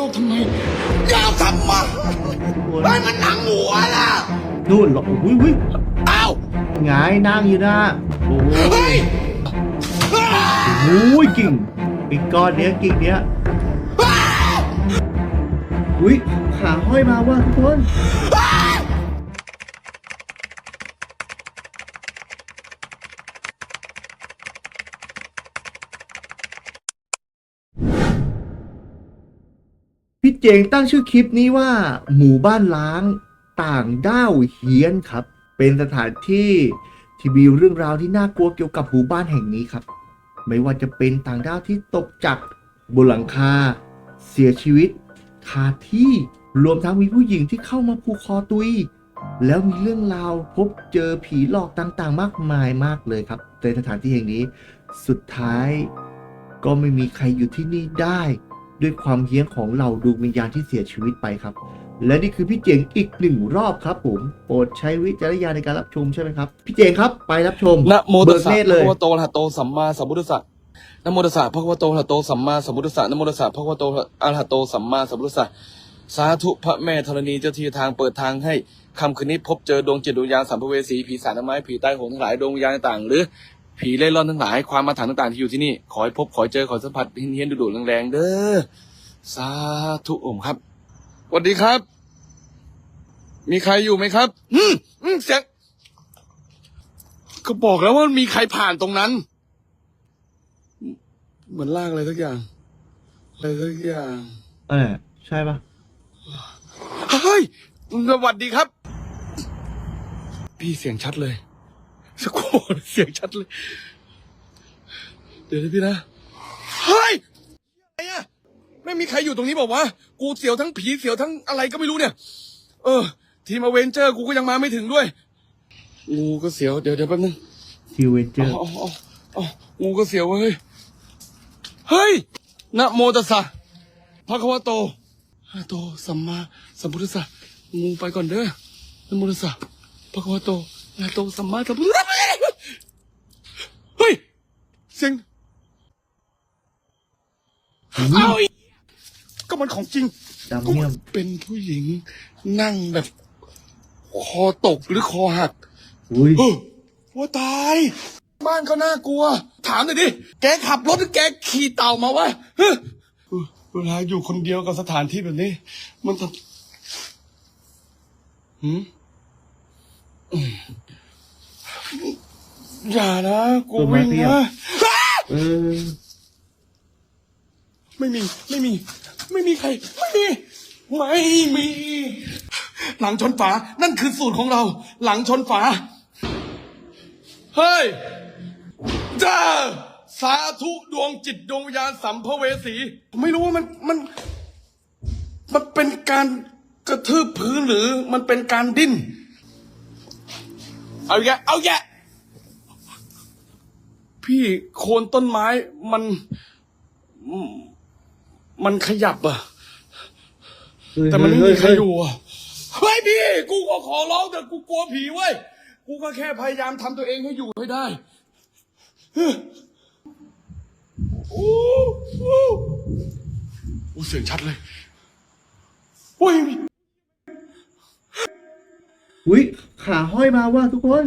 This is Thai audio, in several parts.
ยกทำไมยกทำไมทุกคนไม่มันหนังหัวล่ะนู่นเหรออุ้ยอุ้ยเอ้าหงายนั่งอยู่นะโอ้เฮ้ยยโอ้ยกิ่งอีกก้อนเนี้ยกิ่งเนี้ยอุ้ยขาห้อยมาว่ะทุกคน พี่ เจงตั้งชื่อคลิปนี้ว่า หมู่บ้านล้างต่างด้าวเฮียนครับ เป็นสถานที่ที่มีเรื่องราวที่น่ากลัวเกี่ยวกับหมู่บ้านแห่งนี้ครับ ไม่ว่าจะเป็นต่างด้าวที่ตกจากบนหลังคา เสียชีวิตคาที่รวมทั้งมีผู้หญิงที่เข้ามาผูกคอตุย แล้วมีเรื่องราวพบเจอผีหลอกต่างๆ มากมายมากเลยครับในสถานที่แห่งนี้ สุดท้ายก็ไม่มีใครอยู่ที่นี่ได้ ด้วยความเฮี้ยนของเหล่าดวงวิญญาณที่เสียชีวิตไปครับ และนี่คือพี่เจงอีกหนึ่งรอบครับผมโปรดใช้วิจารณญาณในการรับชมใช่ไหมครับ พี่เจงครับไปรับชมนะโมตัเบิสกสะเนตรพเลระยคะวะโตอะระหะโตสัมมาสัมพุทธัสสะนะโมตัสสะพระคะวะโตอะระหะโตสัมมาสัมพุทธัสสะนะโมตัสสะพระคะวะโตอะระหะโตสัมมาสัมพุทธัสสะสาธุพระแม่ธรณีเจ้าที่ทางเปิดทางให้คำคืนนี้พบเจอดวงจิตดวงวิญญาณสัมภเวสีผีสารไม้ผีใต้โหงทั้งหลายดวงวิญญาณต่างๆหรือ ผีเล่ร่อนทั้งหลายความมาถรรพ์ต่างๆที่อยู่ที่นี่ ขอให้พบขอให้เจอขอให้สัมผัสเฮี้ยนๆดุๆแรงๆเด้อสาธุอมครับสวัสดีครับ มีใครอยู่ไหมครับ อืมอืมเสียงก็บอกแล้วว่ามีใครผ่านตรงนั้น เหมือนลากอะไรสักอย่างอะไรสักอย่างเออใช่ปะเฮ้ยสวัสดีครับ พี่เสียงชัดเลย สกโคนเสียงชัดเลย เดี๋ยวนะพี่นะ เฮ้ยอะไรอะไม่มีใครอยู่ตรงนี้บอกว่า กูเสียวทั้งผีเสียวทั้งอะไรก็ไม่รู้เนี่ย เออ ทีมอเวนเจอร์กูก็ยังมาไม่ถึงด้วย งูก็เสียว เดี๋ยวเดี๋ยวแป๊บนึงทิวเวนเจอร์อ๋ออ๋ออ๋องูก็เสียวเว้ย เฮ้ยนะโมตัสสะพระคะวะโตอะระโตสัมมาสัมพุทธัสสะงูไปก่อนเด้อนะโมตัสสะพระคะวะโต อะระโตสัมมาสัมพุทธัสสะเฮ้ยเสียงเอาอีกก็มันของจริงดำก็เนียมันมเป็นผู้หญิงนั่งแบบ คอตกหรือคอหัก อุ้ย เออว่าตาย บ้านก็น่ากลัว ถามหน่อยดิ แกขับรถหรือแกขี่เต่ามาวะเฮ้ยเออเวลาอยู่คนเดียวกับสถานที่แบบนี้ มันทำหืม อืมอย่านะ กูวิ่งนะ เออ ไม่มี ไม่มี ไม่มีใคร ไม่มี ไม่มี หลังชนฝา นั่นคือสูตรของเรา หลังชนฝา เฮ้ยจ้าสาธุดวงจิตดวงวิญญาณสัมภเวสี ผมไม่รู้ว่ามันมัน มันเป็นการกระทืบพื้นหรือมันเป็นการดิ้น เอาแยะเอาแยะพี่โคนต้นไม้มัน มันขยับอะแต่มันไม่มีใครอยู่อะเฮ้ยพี่ กูก็ขอร้องแต่กูกลัวผีเว้ย กูก็แค่พยายามทำตัวเองให้อยู่ให้ได้เฮ้ยโอ้โหเสียงชัดเลยโอ้ย อุ้ยขาห้อยมาว่ะทุกคน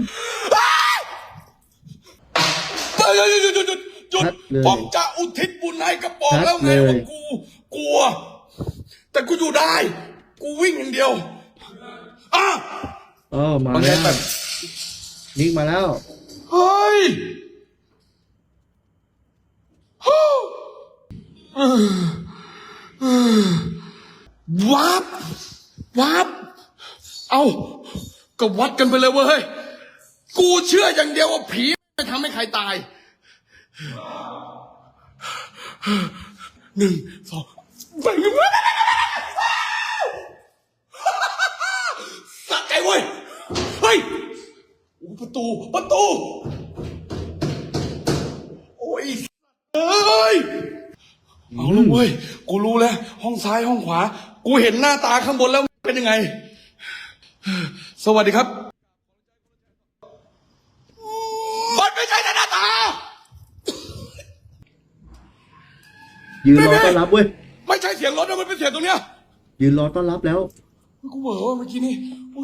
หยุดหยุดหยุดหยุดหยุดชัดเลยผมจะอุทิศบุญให้กระปองแล้วไงชัดเลยว่ากูกลัว แต่กูอยู่ได้ กูวิ่งอย่างเดียวอะเออมามันแล้แค่วแบบนิกมาแล้ว เฮ้ยฮู้เออเออวับวับ เอาก็วัดกันไปเลยเว้ยกูเชื่ออย่างเดียวว่าผีไม่ทำให้ใครตายหนึ่งสองไปสักใจเว้ยเฮ้ยโอ้ประตูประตู โอ้ยเอ้ยเอาลูกเว้ย กูรู้แล้ว ห้องซ้ายห้องขวา กูเห็นหน้าตาข้างบนแล้วเป็นยังไง สวัสดีครับ มันไม่ใช่หน้าตา ยืนรอต้อนรับเว้ย ไม่ใช่เสียงรถนะมันเป็นเสียงตรงเนี้ย ยืนรอต้อนรับแล้ว กูบอกว่าเมื่อกี้นี่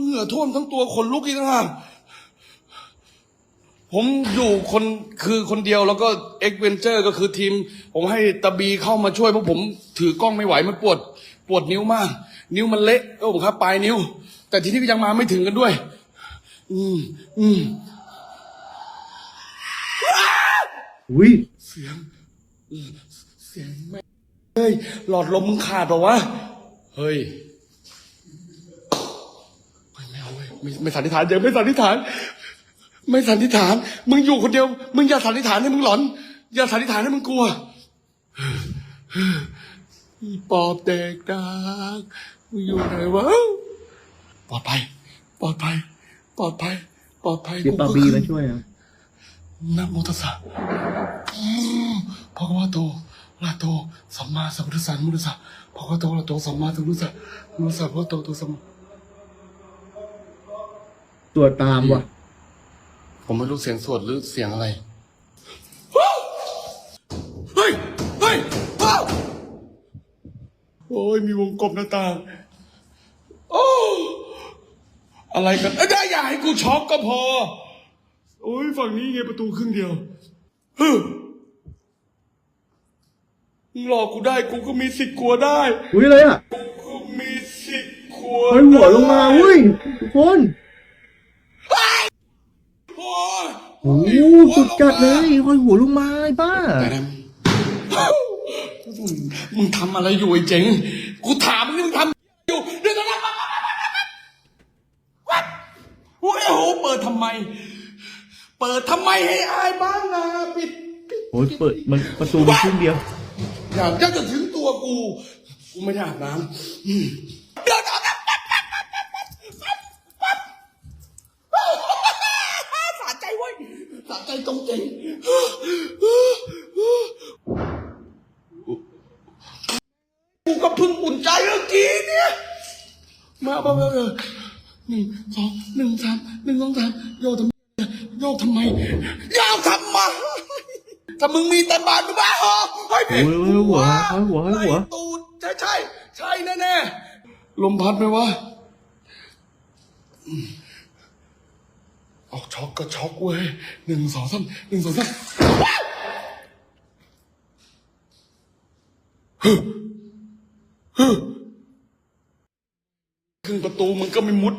เหงื่อท่วมทั้งตัวขนลุกอีกต่างหากผมอยู่คนคือคนเดียวแล้วก็เอ็กเวนเจอร์ก็คือทีม ผมให้ตาบีเข้ามาช่วยเพราะผมถือกล้องไม่ไหวมันปวด ปวดนิ้วมาก นิ้วมันเละก็ผมครับปลายนิ้ว แต่ทีนี้ก็ยังมาไม่ถึงกันด้วย อืมอืมอุ้ยเสียง เสียงแม่เฮ้ย หลอดลมมึงขาดเหรอวะ เฮ้ยเฮ้ยไม่เอาเว้ยไม่ไม่สันนิษฐานยังไม่สันนิษฐาน ไม่สันนิษฐาน มึงอยู่คนเดียว มึงอย่าสันนิษฐานให้มึงหลอน อย่าสันนิษฐานให้มึงกลัวอีปอบเด็กดักมึงอยู่ไหนวะ ปลอดภัย ปลอดภัย ปลอดภัย ปลอดภัยเดี๋ยวปาบีมาช่วยนะนะโมตัสสะพระวะโตอะระหะโต สัมมาสัมพุทธัสสะนะโมตัสสะพระวะโตอะระหะโต สัมมาสัมพุทธัสสะนะโมตัสสะพระวะโตอะระหะโตสัมมาตัวตามว่ะ ผมไม่รู้เสียงสวดหรือเสียงอะไร เฮ้ย เฮ้ยว้าวโอ้ยมีวงกบหน้าต่างโอ้ อะไรกันเอ้ยได้อย่าให้กูช็อกก็พอ โอ้ยฝั่งนี้ไงประตูครึ่งเดียวฮึมึงหลอกกูได้กูก็มีสิทธิ์กลัวได้ อุ้ยอะไรอะกูมีสิทธิ์กลัวห้อยหัวลงมาเว้ยทุกคนโอ้ยโอ้โหสุดจัดเลยห้อยหัวลงมาไอ้บ้า แต่นะมึงทำอะไรอยู่ไอ้เจ๋ง กูถามมึงนี่มึงทำอยู่เดี๋ยวนะวัด โอ้ยโอ้โหเปิดทำไม เปิดทำไมให้อายบ้างนะปิดปิดโอ้ยเปิดมันประตูมันครึ่งเดียว อย่าจะจะถึงตัวกู กูไม่ได้อาบน้ำอืมเดี๋ยวนะสะใจเว้ยสะใจตรงเจ๋งกูก็เพิ่งอุ่นใจเมื่อกี้เนี่ย มาบ้าๆเลยหนึ่งสองหนึ่งสาม กทำไมโยกทำไมโยกทำไมถ้ามึงมีแต่บานมึงบ้าเหรอเฮ้ยโอ้ยโอ้ยหัวโอ้ยหัวโอ้ยหัวไล่ตูดใช่ใช่ใช่แน่แน่ๆลมพัดไหมวะอืมออกช็อกก็ช็อกเว้ยหนึ่งสองสามหนึ่งสองสามว้าวฮึฮึ ขึ้นประตูมึงก็ไม่มุด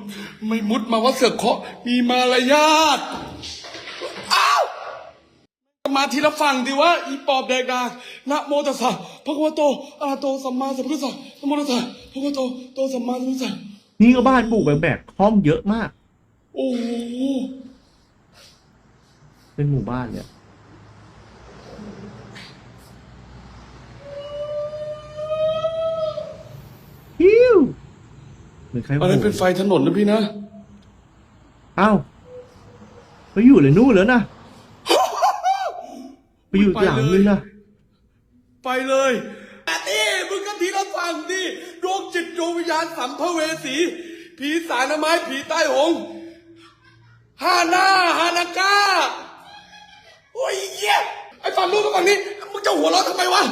ไม่มุดมาว่าเสือกเคาะมีมารยาทอ้าวมาทีละฝั่งดิวะอีปอบแดกดากนะโมตัสสะพระคัมภโตอะระหะโตสัมมาสัมพุทธัสสะนะโมตัสสะพระคัมภโตโตสัมมาสัมพุทธัสสะนี่ก็บ้านปลูกแบบแบบห้องเยอะมาก โอ้โหเป็นหมู่บ้านเนี่ยฮิว เหมือนใครอันนั้นเป็นไฟถนนนะพี่นะอ้าวไปอยู่เลยนู่นแล้วนะไปอยู่หลังนึงนะไปเลยแต่นี่มึงก็ทีละฝั่งดิดวงจิตดวงวิญญาณสัมภเวสีผีสารไม้ผีใต้หงส์ฮานาฮานากาโอ้ยเหี้ยไอ้ฝั่งนู้นกับฝั่งนี้มึงจะหัวเราะทำไมวะ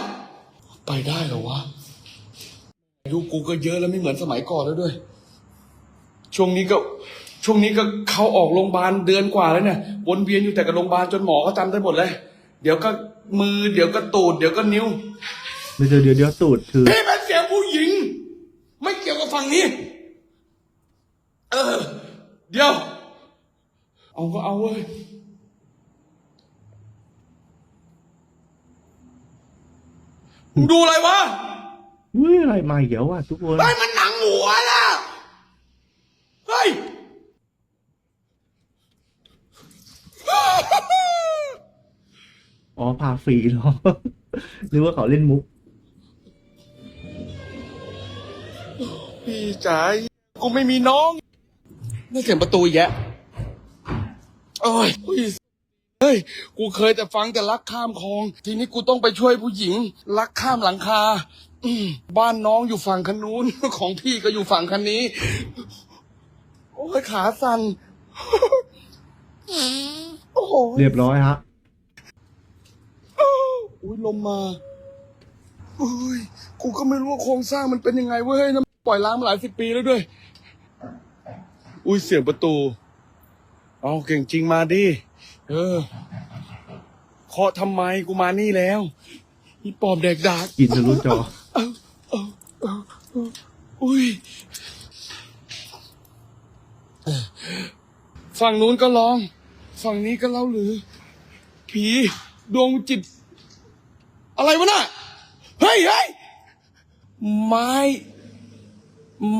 ไปได้เหรอวะ อายุกูก็เยอะแล้วไม่เหมือนสมัยก่อนแล้วด้วย ช่วงนี้ก็ช่วงนี้ก็เข้าออกโรงพยาบาลเดือนกว่าแล้วเนี่ยวนเวียนอยู่แต่กับโรงพยาบาลจนหมอเขาจำได้หมดเลย เดี๋ยวก็มือเดี๋ยวก็ตูดเดี๋ยวก็นิ้วไม่เดี๋ยวเดี๋ยวเดี๋ยวตูดคือพี่เป็นเสียงผู้หญิง ไม่เกี่ยวกับฝั่งนี้ เออ เดี๋ยว เอาก็เอาเว้ยมึงดูอะไรวะ เฮ้ยอะไรมาอีกแล้วว่ะทุกคนเฮ้ยมันหนังหัวล่ะเฮ้ยอ๋อพาฟรีเหรอหรือว่าเขาเล่นมุก พี่จ๋ากูไม่มีน้องนี่เสียงประตูอีกแยะโอ้ยอุ้ยเฮ้ย กูเคยแต่ฟังแต่ลักข้ามคลอง ทีนี้กูต้องไปช่วยผู้หญิงลักข้ามหลังคาอืม บ้านน้องอยู่ฝั่งคันนู้น ของพี่ก็อยู่ฝั่งคันนี้ โอ้ยขาสั่นโอ้โหเรียบร้อยฮะ อุ้ยลมมาอุ้ยกูก็ไม่รู้ว่าโครงสร้างมันเป็นยังไงเว้ยนะปล่อยล้างมาหลายสิบปีแล้วด้วย อุ้ยเสียงประตู เอาเก่งจริงมาดิ เออเคาะทำไมกูมานี่แล้ว อีปอบแดกดากกินทะลุจออุ้ยฝั่งนู้นก็ร้อง ฝั่งนี้ก็เล่าหรือ ผีดวงจิต อะไรวะน่ะ เฮ้ยเฮ้ยไม้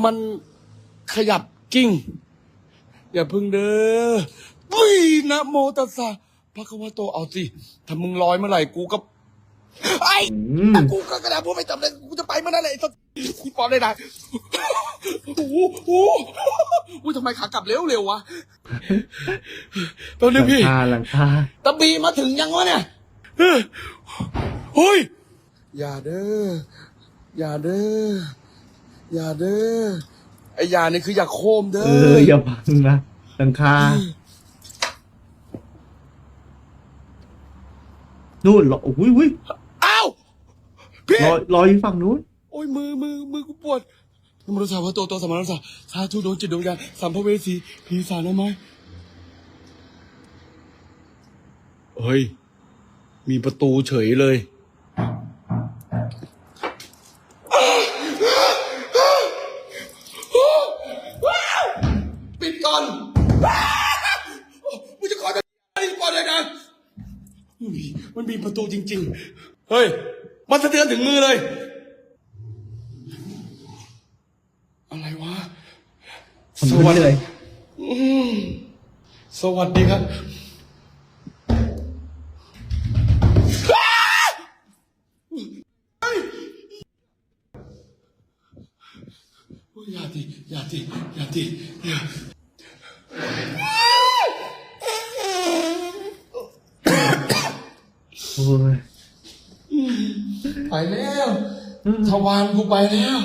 มันขยับกิ้ง อย่าพึ่งเด้ออุ้ยนะโมตัสสะพระควะโตเอาสิ ถ้ามึงลอยเมื่อไหร่กูก็ ไอ้อืมกูก็กระดาษพูดไม่จำเลยกูจะไปเมื่อนั้นเลยไอ้สัสกูปลอมได้ได้โอ้โหโอ้โหอุ้ยทำไมขากลับเร็วเร็ววะตอนหนี้ลังพี่คาหลังคาตะบีมาถึงยังวะเนี่ยเฮ้ยเฮ้ยอย่าเด้ออย่าเด้ออย่าเด้อไอ้ยานี่คืออย่าโคมเด้เออออย่าพังนะหลังคานู่นเหรออุ้ยอุ้ยอ้าว พี่ลอยลอยอยู่ฝั่งนู้น โอ้ยมือมือมือกูปวดนโมตัสสะพระโตโตสัมมาสัมพุทธัสสะสาธุดวงจิตดวงวิญญาณสัมภเวสีผีสารได้ไหมเฮ้ย มีประตูเฉยเลย ปิดก่อนมึงจะขอจะรีบก่อนเลยนะมันมีมันมีประตูจริง ๆ เฮ้ย มันสะเทือนถึงมือเลย อะไรวะทำไปเรื่อยสวัสดีครับ ทวารกูไปแล้ว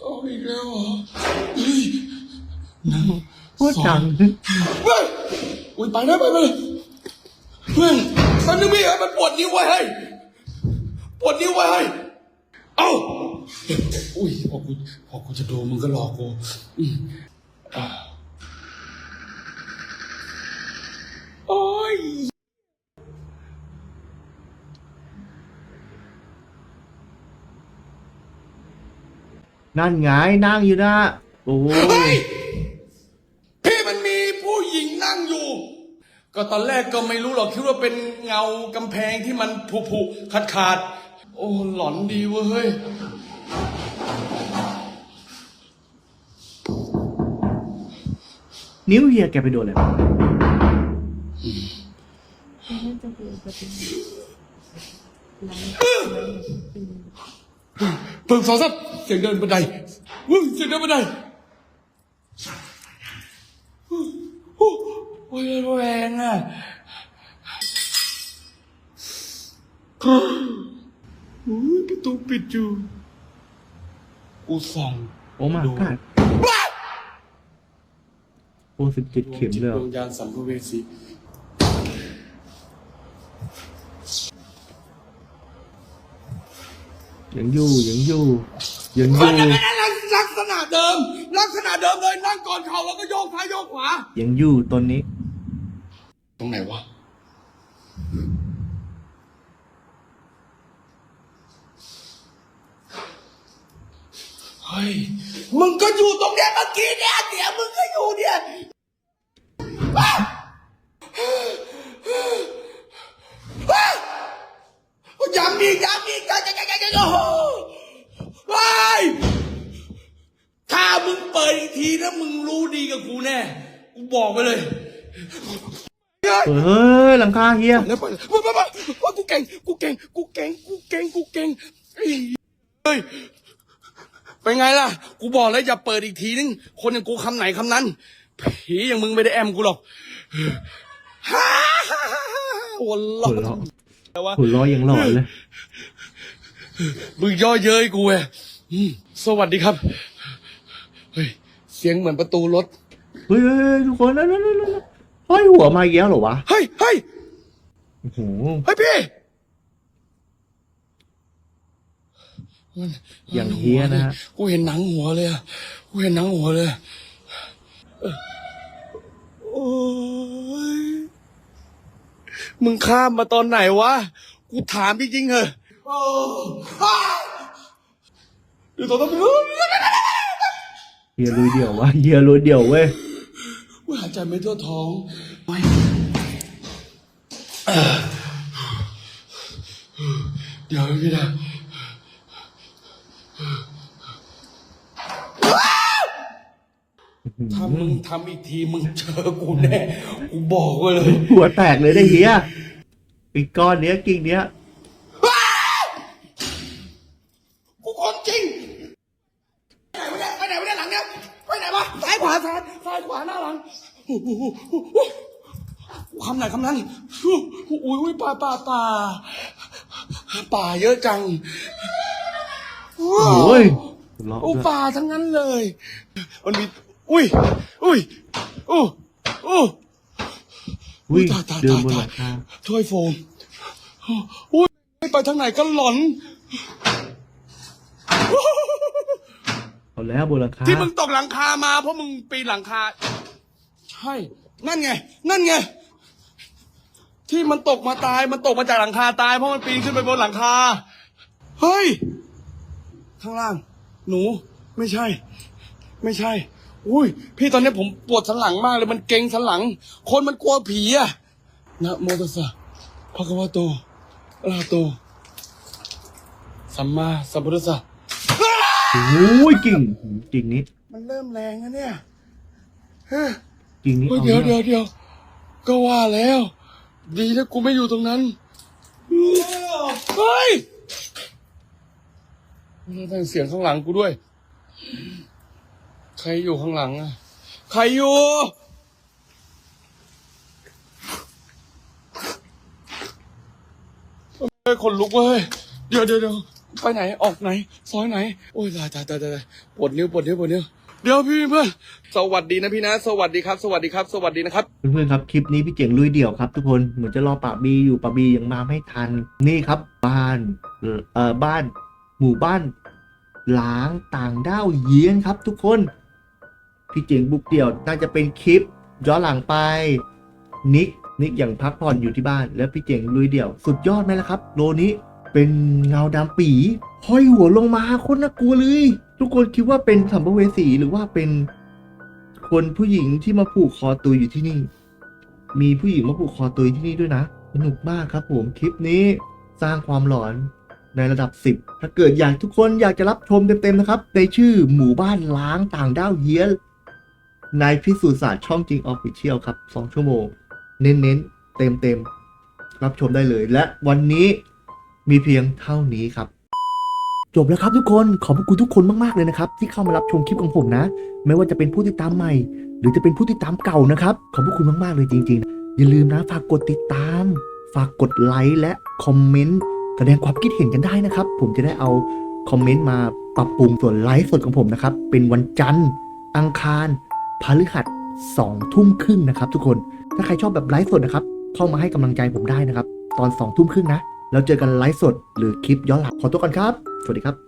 โอ้อีกแล้วเหรอเฮ้ยหนึ่งโคตรดังเฮ้ยอุ้ยไปนะไปไปเลยเพื่อนมันนึกไม่เห็นมันปวดนิ้วไว้ให้ปวดนิ้วไว้ให้เอ้าอุ้ยพอกูพอกูจะโดนมึงก็หลอกกูอืมอ่าโอ้ย นั่นไงนั่งอยู่นะ โอ้เฮ้ยยพี่มันมีผู้หญิงนั่งอยู่ ก็ตอนแรกก็ไม่รู้หรอกคิดว่าเป็นเงากำแพงที่มันผุผุขาดขาดๆโอ้หลอนดีเว้ยเฮ้ยนิ้วเฮียแกไปโดนอะไรมาน่าจะเป็นอุบัติเหตุหลังเป็นเพิ่งสองสับเสียงเดินบันไดเฮ้ยเสียงเดินบันไดโอ้โอ้ยแรงอะโอ้ยประตูปิดอยู่กูส่องโอ้มากัดโอ้สิบเจ็ดเข็มเลยเหรดอวงยานสัมภเวสียังอยู่ยังอยู่ ยังอมันยู่เป็นลักษณะเดิม ลักษณะเดิมเลยนั่งก่อนเข่าแล้วก็โยกซ้ายโยกขวา ยังอยู่ตอนนี้ ตรงไหนวะ เฮ้ย มึงก็อยู่ตรงเนี้ยเมื่อกี้เนี่ยเดี๋ยวมึงก็อยู่เนี่ยว้าวว้าวย้ำอีกย้ำอีกย้ำย้ำย้ำย้ำโอ้โห มึงเปิดอีกทีนะมึงรู้ดีกับกูแน่ กูบอกไปเลยเฮ้ยหลังคาเฮียแล้วไปว่าว่าว่ากูเก่ง กูเก่ง กูเก่ง กูเก่ง กูเก่งเฮ้ยเฮ้ย เป็นไงล่ะ กูบอกแล้วอย่าเปิดอีกทีนึง คนอย่างกูคำไหนคำนั้น ผีอย่างมึงไม่ได้แอมกูหรอกฮ่าฮ่าฮ่าฮ่าหัวเราะหัวเราะแต่ว่าหัวเร้อยยังหลอนเลย มึงย่อเย้ยกูเว้ยอืมสวัสดีครับเฮ้ย เสียงเหมือนประตูรถ เฮ้ยเฮ้ยเฮ้ยทุกคนนั่นนั่นนั่นนั่นห้อยหัวมาอีกแล้วเหรอวะเฮ้ย เฮ้ย โอ้โหเฮ้ยพี่มันอย่างเฮี้ยนะฮะกูเห็นหนังหัวเลยอะกูเห็นหนังหัวเลยเออโอ้ยมึงข้ามมาตอนไหนวะ กูถามจริงๆเหอะโอ้อ้าวอยู่ตรงนั้นไม่รู้ เฮียลุยเดี่ยววะเฮียลุยเดี่ยวเว้ยกูหายใจไม่ทั่วท้องไม่เดี๋ยวพี่นะถ้ามึงทำอีกทีมึงเจอกูแน่กูบอกไว้เลย หัวแตกเลยได้เฮียอีกก้อนเนี้ยกิ่งเนี้ย กูคนจริงไปไหนวะเนี่ยไปไหนวะเนี่ยหลังเนี่ยไปไหนวะซ้ายขวาซ้าย ซ้ายขวาหน้าหลังโอ้โห คำไหนคำนั้นอุ้ยอุ้ยป่าป่าป่าป่าเยอะจัง โอ้ยเลาะโอ้ด้วยป่าทั้งนั้นเลย มันมี อุ้ย อุ้ยโอ้โอ้อุ้ยตายตายเดินตายบนหตาลัยงคาถ้วยโฟมอุ้ยไปทางไหนก็หลอนเอาแล้วบนหลังคาที่มึงตกหลังคามาเพราะมึงปีนหลังคา ใช่ นั่นไง นั่นไง ที่มันตกมาตาย มันตกมาจากหลังคาตาย เพราะมันปีนขึ้นไปบนหลังคา เฮ้ย ข้างล่าง หนู ไม่ใช่ ไม่ใช่ อุ้ย พี่ตอนนี้ผมปวดสันหลังมากเลย มันเกร็งสันหลัง คนมันกลัวผีอะนะโมตัสสะภะคะวะโตอะระหะโต สัมมาสัมพุทธัสสะ โอ้ยกิ่งกิ่งนี้มันเริ่มแรงนะเนี่ยเฮ้ย กิ่งนี้เฮ้ยอาเดี๋ยวแล้เดี๋ยวเดี๋ยวก็ว่าแล้ว ดีนะกูไม่อยู่ตรงนั้นเฮ้ยแล้วได้เสียงข้างหลังกูด้วย ใครอยู่ข้างหลังอะใครอยู่เฮ้ยคนลุกเว้ยเดี๋ยวเดี๋ยวเดี๋ยวไปไหนออกไหน ซอยไหน โอ้ยตายตายตายตายปวดนิ้วปวดนิ้วปวดนิ้ว เดี๋ยวพี่เพื่อนสวัสดีนะพี่นะ สวัสดีครับ สวัสดีครับ สวัสดีนะครับ เพื่อนๆครับคลิปนี้พี่เจ๋งลุยเดี่ยวครับ ทุกคนเหมือนจะรอปะบีอยู่ปะบียังมาไม่ทัน นี่ครับ บ้านเอ่อบ้าน หมู่บ้านล้างต่างด้าวเยียนครับ ทุกคน พี่เจ๋งบุกเดี่ยวน่าจะเป็นคลิปย้อนหลังไปนิกนิกอย่างพักผ่อนอยู่ที่บ้าน แล้วพี่เจ๋งลุยเดี่ยว สุดยอดไหมล่ะครับ โลนี้เป็นเงาดำปี ห้อยหัวลงมาโคนน่ากลัวเลย ทุกคนคิดว่าเป็นสัมภเวสีหรือว่าเป็นคนผู้หญิงที่มาผูกคอตัวอยู่ที่นี่ มีผู้หญิงมาผูกคอตัวอยู่ที่นี่ด้วยนะสนุกมากครับ ผมคลิปนี้สร้างความหลอนในระดับ 10 ถ้าเกิดอยากทุกคนอยากจะรับชมเต็มๆนะครับ ในชื่อหมู่บ้านล้างต่างด้าวเฮียนในพิสูจน์ศาสตร์ช่องจริงออฟฟิเชียลครับ 2 ชั่วโมง เน้นๆ เต็มๆ รับชมได้เลย และวันนี้มีเพียงเท่านี้ครับ จบแล้วครับทุกคนขอบพระคุณทุกคนมากๆเลยนะครับ ที่เข้ามารับชมคลิปของผมนะ ไม่ว่าจะเป็นผู้ติดตามใหม่ หรือจะเป็นผู้ติดตามเก่านะครับ ขอบพระคุณมากๆเลยจริง ๆ อย่าลืมนะฝากกดติดตาม ฝากกดไลค์และคอมเมนต์แสดงความคิดเห็นกันได้นะครับ ผมจะได้เอาคอมเมนต์มาปรับปรุงส่วนไลฟ์สดของผมนะครับ เป็นวันจันทร์ อังคารพฤหัสสองทุ่มครึ่งนะครับทุกคนถ้าใครชอบแบบไลฟ์สดนะครับเข้ามาให้กำลังใจผมได้นะครับ ตอนสองทุ่มครึ่งนะแล้วเจอกันไลฟ์สดหรือคลิปย้อนหลังขอตัวก่อนครับ สวัสดีครับ